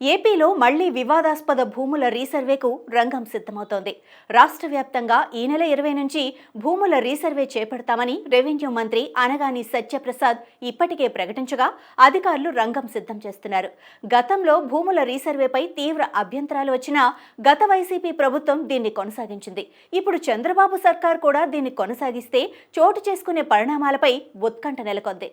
ఏపీలో మళ్ళీ వివాదాస్పద భూముల రీసర్వేకు రంగం సిద్ధమవుతోంది. రాష్ట్ర వ్యాప్తంగా ఈ నెల ఇరవై నుంచి భూముల రీసర్వే చేపడతామని రెవెన్యూ మంత్రి అనగాని సత్యప్రసాద్ ఇప్పటికే ప్రకటించగా అధికారులు రంగం సిద్ధం చేస్తున్నారు. గతంలో భూముల రీసర్వేపై తీవ్ర అభ్యంతరాలు వచ్చినా గత వైసీపీ ప్రభుత్వం దీన్ని కొనసాగించింది. ఇప్పుడు చంద్రబాబు సర్కార్ కూడా దీన్ని కొనసాగిస్తే చోటు చేసుకునే పరిణామాలపై ఉత్కంఠ నెలకొంది.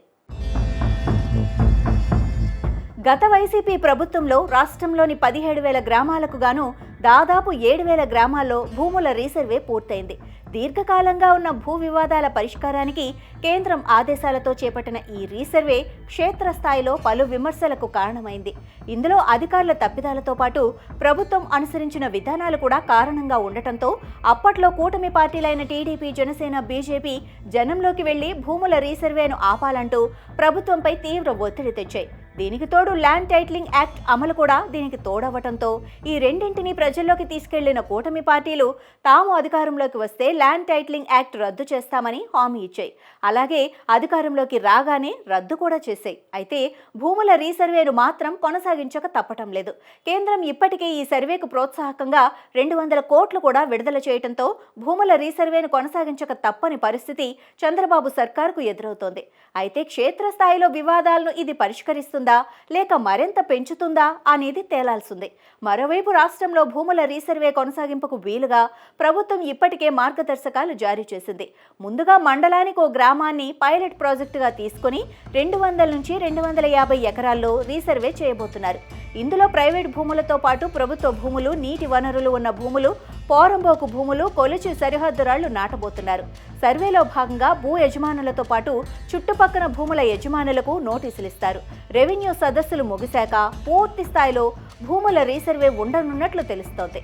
గత వైసీపీ ప్రభుత్వంలో రాష్ట్రంలోని పదిహేడు వేల గ్రామాలకు గాను దాదాపు ఏడు వేల గ్రామాల్లో భూముల రీసర్వే పూర్తయింది. దీర్ఘకాలంగా ఉన్న భూ వివాదాల పరిష్కారానికి కేంద్రం ఆదేశాలతో చేపట్టిన ఈ రీసర్వే క్షేత్రస్థాయిలో పలు విమర్శలకు కారణమైంది. ఇందులో అధికారుల తప్పిదాలతో పాటు ప్రభుత్వం అనుసరించిన విధానాలు కూడా కారణంగా ఉండటంతో అప్పట్లో కూటమి పార్టీలైన టీడీపీ జనసేన బీజేపీ జనంలోకి వెళ్ళి భూముల రీసర్వేను ఆపాలంటూ ప్రభుత్వంపై తీవ్ర ఒత్తిడి తెచ్చాయి. దీనికి తోడు ల్యాండ్ టైటిలింగ్ యాక్ట్ అమలు కూడా దీనికి తోడవటంతో ఈ రెండింటిని ప్రజల్లోకి తీసుకెళ్ళిన కూటమి పార్టీలు తాము అధికారంలోకి వస్తే ల్యాండ్ టైటిలింగ్ యాక్ట్ రద్దు చేస్తామని హామీ ఇచ్చాయి. అలాగే అధికారంలోకి రాగానే రద్దు కూడా చేశాయి. అయితే భూముల రీసర్వేను మాత్రం కొనసాగించక తప్పటం లేదు. కేంద్రం ఇప్పటికే ఈ సర్వేకు ప్రోత్సాహకంగా రెండు వందల కోట్లు కూడా విడుదల చేయడంతో భూముల రీసర్వేను కొనసాగించక తప్పని పరిస్థితి చంద్రబాబు సర్కార్కు ఎదురవుతోంది. అయితే క్షేత్రస్థాయిలో వివాదాలను ఇది పరిష్కరిస్తుంది లేక మరింత పెంచుతుందా? అనేది తేలాల్సింది. మరోవైపు రాష్ట్రంలో భూముల రీసర్వే కొనసాగింపుకు వీలుగా ప్రభుత్వం ఇప్పటికే మార్గదర్శకాలు జారీ చేసింది. ముందుగా మండలానికి ఓ గ్రామాన్ని పైలట్ ప్రాజెక్టుగా తీసుకుని రెండు వందల నుంచి రెండు వందల యాభై ఎకరాల్లో రీసర్వే చేయబోతున్నారు. ఇందులో ప్రైవేట్ భూములతో పాటు ప్రభుత్వ భూములు నీటి వనరులు ఉన్న భూములు పోరంబోకు భూములు కొలిచి సరిహద్దు రాళ్ళు నాటబోతున్నారు. సర్వేలో భాగంగా భూ యజమానులతో పాటు చుట్టుపక్కల భూముల యజమానులకు నోటీసులు ఇస్తారు రెవెన్యూ సదస్సులు ముగిశాక పూర్తి స్థాయిలో భూముల రీసర్వే ఉండనున్నట్లు తెలుస్తోంది.